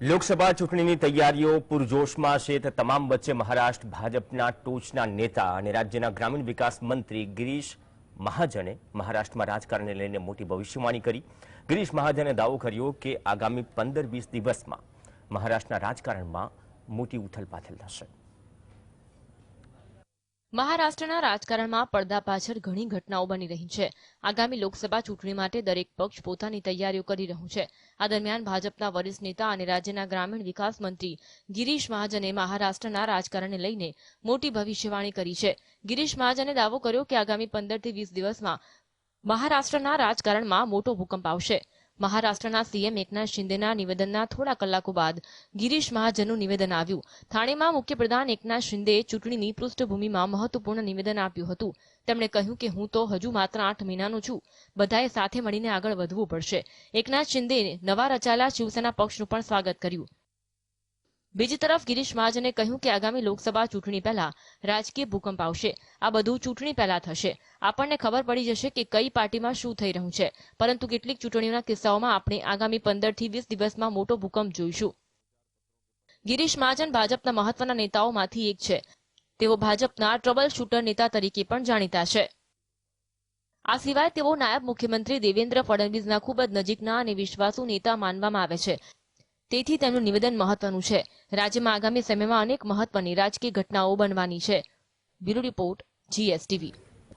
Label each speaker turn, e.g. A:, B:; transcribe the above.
A: લોકસભા ચૂંટણીની તૈયારીઓ પૂરજોશમાં છે તે તમામ વચ્ચે મહારાષ્ટ્ર ભાજપના ટોચના નેતા અને રાજ્યના ગ્રામીણ વિકાસ મંત્રી ગિરીશ મહાજને મહારાષ્ટ્રમાં રાજકારણને લઈને મોટી ભવિષ્યવાણી કરી. ગિરીશ મહાજને દાવો કર્યો કે આગામી પંદર વીસ દિવસમાં મહારાષ્ટ્રના રાજકારણમાં મોટી ઉથલપાથલ થશે.
B: મહારાષ્ટ્રના રાજકારણમાં પડદા પાછળ ઘણી ઘટનાઓ બની રહી છે. આગામી લોકસભા ચૂંટણી માટે દરેક પક્ષ પોતાની તૈયારીઓ કરી રહ્યું છે. આ દરમિયાન ભાજપના વરિષ્ઠ નેતા અને રાજ્યના ગ્રામીણ વિકાસ મંત્રી ગિરીશ મહાજને મહારાષ્ટ્રના રાજકારણને લઈને મોટી ભવિષ્યવાણી કરી છે. ગિરીશ મહાજને દાવો કર્યો કે આગામી પંદરથી વીસ દિવસમાં મહારાષ્ટ્રના રાજકારણમાં મોટો ભૂકંપ આવશે. મહારાષ્ટ્રના સીએમ એકનાથ શિંદેના નિવેદનના થોડા કલાકો બાદ ગિરીશ મહાજનનું નિવેદન આવ્યું. થાણેમાં મુખ્યપ્રધાન એકનાથ શિંદેએ ચૂંટણીની પૃષ્ઠભૂમિમાં મહત્વપૂર્ણ નિવેદન આપ્યું હતું. તેમણે કહ્યું કે હું તો હજુ માત્ર આઠ મહિનાનો છું. બધાએ સાથે મળીને આગળ વધવું પડશે. એકનાથ શિંદેએ નવા રચાયેલા શિવસેના પક્ષનું પણ સ્વાગત કર્યું. બીજી તરફ ગિરીશ મહાજને કહ્યું કે આગામી લોકસભા ચૂંટણી પહેલા રાજકીય ભૂકંપ આવશે. આ બધું ચૂંટણી પહેલા થશે. આપણને ખબર પડી જશે કે કઈ પાર્ટીમાં શું થઈ રહ્યું છે. પરંતુ કેટલીક ચૂંટણીઓના કિસ્સાઓમાં આપણે આગામી પંદરથી વીસ દિવસમાં મોટો ભૂકંપ જોઈશું. ગિરીશ મહાજન ભાજપના મહત્વના નેતાઓમાંથી એક છે. તેઓ ભાજપના ટ્રબલ શૂટર નેતા તરીકે પણ જાણીતા છે. આ સિવાય તેઓ નાયબ મુખ્યમંત્રી દેવેન્દ્ર ફડણવીસના ખૂબ જ નજીકના અને વિશ્વાસુ નેતા માનવામાં આવે છે. તેથી તેમનું નિવેદન મહત્વનું છે. રાજ્યમાં આગામી સમયમાં અનેક મહત્વની રાજકીય ઘટનાઓ બનવાની છે. Bureau report GSTV